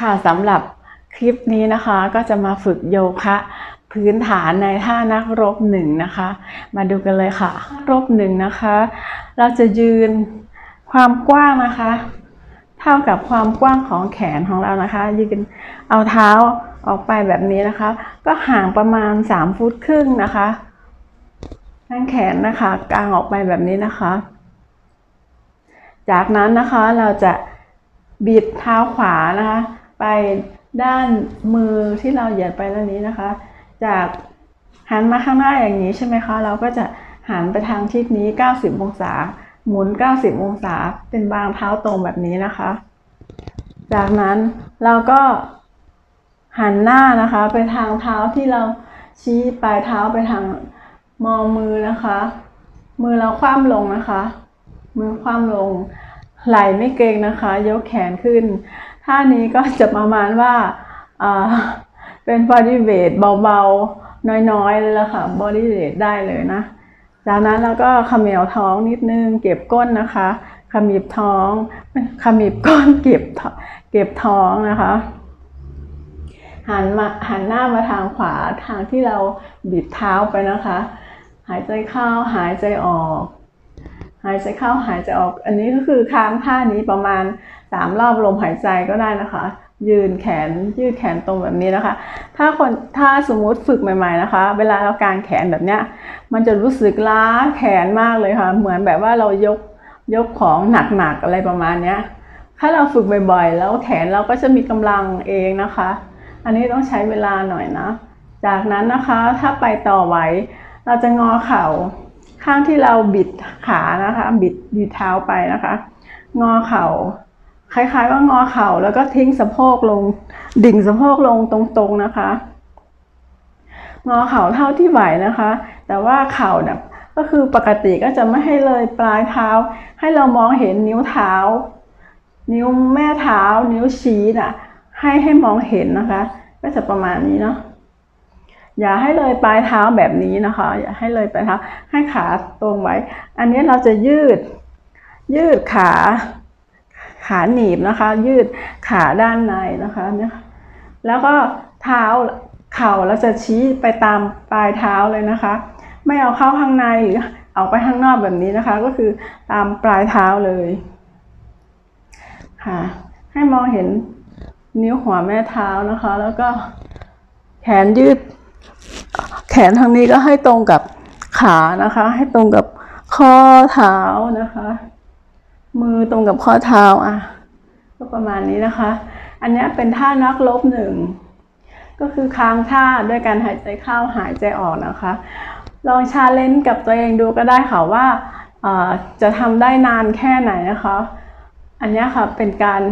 ค่ะสำหรับคลิปนี้นะคะก็จะมาฝึกโยคะพื้นฐานในท่านักรบหนึ่งนะคะ มาดูกันเลยค่ะ รบหนึ่งนะคะ เราจะยืนความกว้างนะคะ เท่ากับความกว้างของแขนของเรานะคะ ยืนเอาเท้าออกไปแบบนี้นะคะ ก็ห่างประมาณ 3 ฟุตครึ่งนะคะนั่งแขนนะคะกางออกไปแบบนี้นะคะ จากนั้นนะคะเราจะบิดเท้าขวานะคะ ไปด้านมือที่เราเหยียดไปด้านนี้นะคะ จากหันมาข้างหน้าอย่างนี้ใช่ไหมคะ เราก็จะหันไปทางทิศนี้ 90 องศา หมุน 90 องศา เป็นบางเท้าตรงแบบนี้นะคะ จากนั้นเราก็หันหน้านะคะ ไปทางเท้าที่เราชี้ปลายเท้าไปทางมองมือนะคะ มือเราคว่ำลงนะคะ มือคว่ำลง ไหล่ไม่เกรงนะคะ ยกแขนขึ้น ท่านี้ก็จะประมาณว่าเป็นบอดี้เวทเบาๆ น้อยๆเลยละค่ะบอดี้เวทได้เลยนะ จากนั้นเราก็ขมวท้องนิดนึง เก็บก้นนะคะขมิบท้องขมิบก้นเก็บเก็บท้องนะคะหันมาหันหน้ามาทางขวาทางที่เราบิดเท้าไปนะคะ หายใจเข้าหายใจออก หายใจเข้าหายใจออก อันนี้ก็คือค้างท่านี้ประมาณสามรอบลมหายใจก็ได้นะคะ ยืนแขนยืดแขนตรงแบบนี้นะคะ ถ้าคนถ้าสมมุติฝึกใหม่ ๆนะคะ เวลาเรากางแขนแบบเนี้ยมันจะรู้สึกล้าแขนมากเลยค่ะ เหมือนแบบว่าเรายกยกของหนักๆอะไรประมาณเนี้ยถ้าเราฝึกบ่อยๆ แล้วแขนเราก็จะมีกำลังเองนะคะ อันนี้ต้องใช้เวลาหน่อยนะ จากนั้นนะคะถ้าไปต่อไหวเราจะงอเข่า ข้างที่เราบิดขานะคะ บิดบิดเท้าไปนะคะ งอเข่า คล้ายๆว่างอเข่าแล้วก็ทิ้งสะโพกลง ดิ่งสะโพกลงตรงๆนะคะ งอเข่าเท่าที่ไหวนะคะ แต่ว่าเข่าเนี่ยก็คือปกติก็จะไม่ให้เลยปลายเท้า ให้เรามองเห็นนิ้วเท้า นิ้วแม่เท้า นิ้วชี้น่ะ ให้ให้มองเห็นนะคะ ก็จะประมาณนี้เนาะ อย่าให้เลยปลายเท้าแบบนี้นะคะ อย่าให้เลยปลายเท้าให้ขาตรงไว้ อันนี้เราจะยืด ยืดขา ขาหนีบนะคะ ยืดขาด้านในนะคะเนี่ยแล้วก็เท้าเข่าเราจะชี้ไปตามปลายเท้าเลยนะคะ ไม่เอาเข้าข้างในหรือเอาไปข้างนอกแบบนี้นะคะ ก็คือตามปลายเท้าเลยค่ะ ให้มองเห็นนิ้วหัวแม่เท้านะคะ แล้วก็แขนยืด ขนทางนี้ก็ให้ตรงกับขานะคะ ให้ตรงกับข้อเท้านะคะ มือตรงกับข้อเท้าอะ ก็ประมาณนี้นะคะ อันนี้เป็นท่านักลบหนึ่งก็คือค้างท่าด้วยการหายใจเข้าหายใจออกนะคะ ลองชาเลนจ์กับตัวเองดูก็ได้ค่ะว่าจะทำได้นานแค่ไหนนะคะ อันนี้ค่ะเป็นการ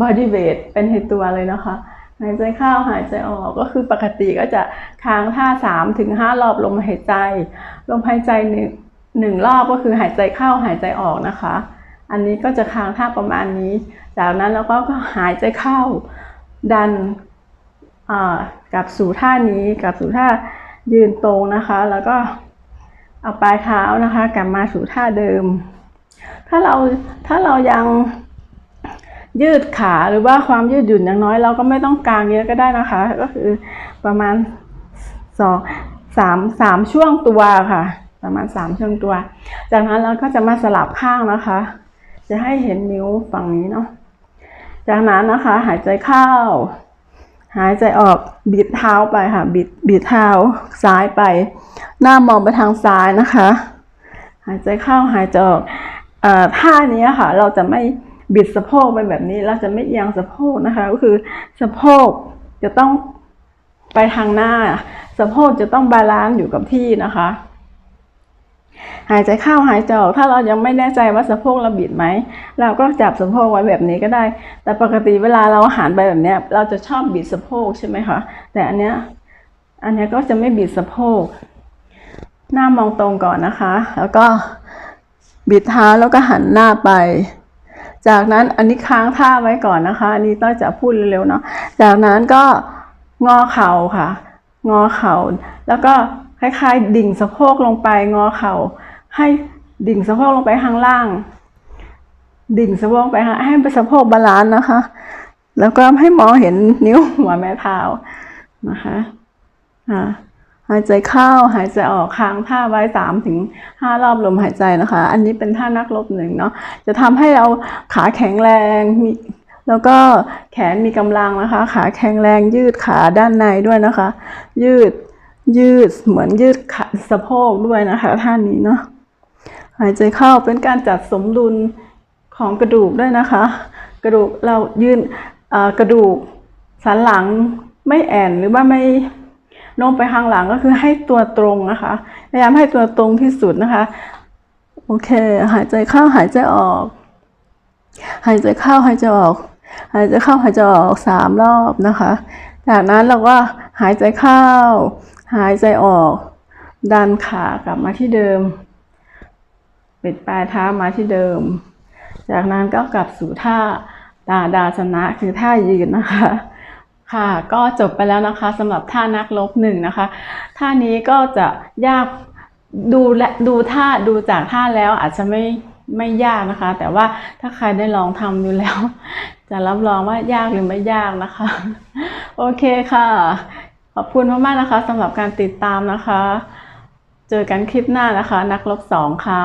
body weight เป็นในตัวเลยนะคะ หายใจเข้าหายใจออกก็คือปกติก็จะค้างท่าสามถึงห้ารอบลมหายใจ ลมหายใจหนึ่งหนึ่งรอบก็คือหายใจเข้าหายใจออกนะคะ อันนี้ก็จะค้างท่าประมาณนี้ จากนั้นเราก็หายใจเข้าดันอ่ากลับสู่ท่านี้กลับสู่ท่ายืนตรงนะคะ แล้วก็เอาปลายเท้านะคะ กลับมาสู่ท่าเดิม ถ้าเราถ้าเรายัง ยืดขาหรือว่าความยืดหยุ่นอย่างน้อยเราก็ไม่ต้องกางเยอะก็ได้นะคะ ก็คือประมาณสองสามสามช่วงตัวค่ะ ประมาณสามช่วงตัว จากนั้นเราก็จะมาสลับข้างนะคะ จะให้เห็นนิ้วฝั่งนี้เนาะจากนั้นนะคะ หายใจเข้า หายใจออกบิดเท้าไปค่ะ บิดบิดเท้าซ้ายไป หน้ามองไปทางซ้ายนะคะ หายใจเข้าหายใจออกอท่านี้ค่ะ เราจะไม่ บิดสะโพกไปแบบนี้เราจะไม่เอียงสะโพกนะคะ ก็คือสะโพกจะต้องไปทางหน้า สะโพกจะต้องบาลานซ์อยู่กับที่นะคะ หายใจเข้าหายใจออกถ้าเรายังไม่แน่ใจว่าสะโพกเราบิดไหมเราก็จับสะโพกไว้แบบนี้ก็ได้ แต่ปกติเวลาเราหันไปแบบนี้เราจะชอบบิดสะโพกใช่ไหมคะแต่อันเนี้ยอันนี้ก็จะไม่บิดสะโพก หน้ามองตรงก่อนนะคะ แล้วก็บิดเท้าแล้วก็หันหน้าไป จากนั้นอันนี้ค้างท่าไว้ก่อนนะคะ อันนี้ต้องจะพูดเร็วๆเนาะจากนั้นก็งอเข่าค่ะ งอเข่า แล้วก็คล้ายๆ ดิ่งสะโพกลงไปงอเข่า ให้ดิ่งสะโพกลงไปข้างล่าง ดิ่งสะโพกไปค่ะให้ไปสะโพกบาลานซ์นะคะ แล้วก็ให้มองเห็นนิ้วหัวแม่เท้านะคะ อ่า หายใจเข้าหายใจออกค้างท่าไว้สามถึงห้ารอบลมหายใจนะคะ อันนี้เป็นท่านักลบหนึ่งเนาะจะทำให้เราขาแข็งแรงมีแล้วก็แขนมีกำลังนะคะ ขาแข็งแรงยืดขาด้านในด้วยนะคะ ยืดยืดเหมือนยืดขาสะโพกด้วยนะคะท่านี้เนาะหายใจเข้าเป็นการจัดสมดุลของกระดูกด้วยนะคะ กระดูกเรายืนกระดูกสันหลังไม่แอนหรือว่าไม่ โน้มไปข้างหลังก็คือให้ตัวตรงนะคะพยายามให้ตัวตรงที่สุดนะคะ โอเค หายใจเข้าหายใจออก หายใจเข้าหายใจออก หายใจเข้าหายใจออกสามรอบนะคะ จากนั้นเราก็หายใจเข้า หายใจออก ดันขากลับมาที่เดิมปิดปลายเท้ามาที่เดิม จากนั้นก็กลับสู่ท่าดาดาสนะคือท่ายืนนะคะ ค่ะก็จบไปแล้วนะคะสำหรับท่านักลบหนึ่งนะคะ ท่านี้ก็จะยากดูและดูท่าดูจากท่าแล้วอาจจะไม่ไม่ยากนะคะ แต่ว่าถ้าใครได้ลองทำดูแล้ว จะรับรองว่ายากหรือไม่ยากนะคะ โอเคค่ะ ขอบคุณมากๆนะคะสำหรับการติดตามนะคะ เจอกันคลิปหน้านะคะ นักลบสองค่ะ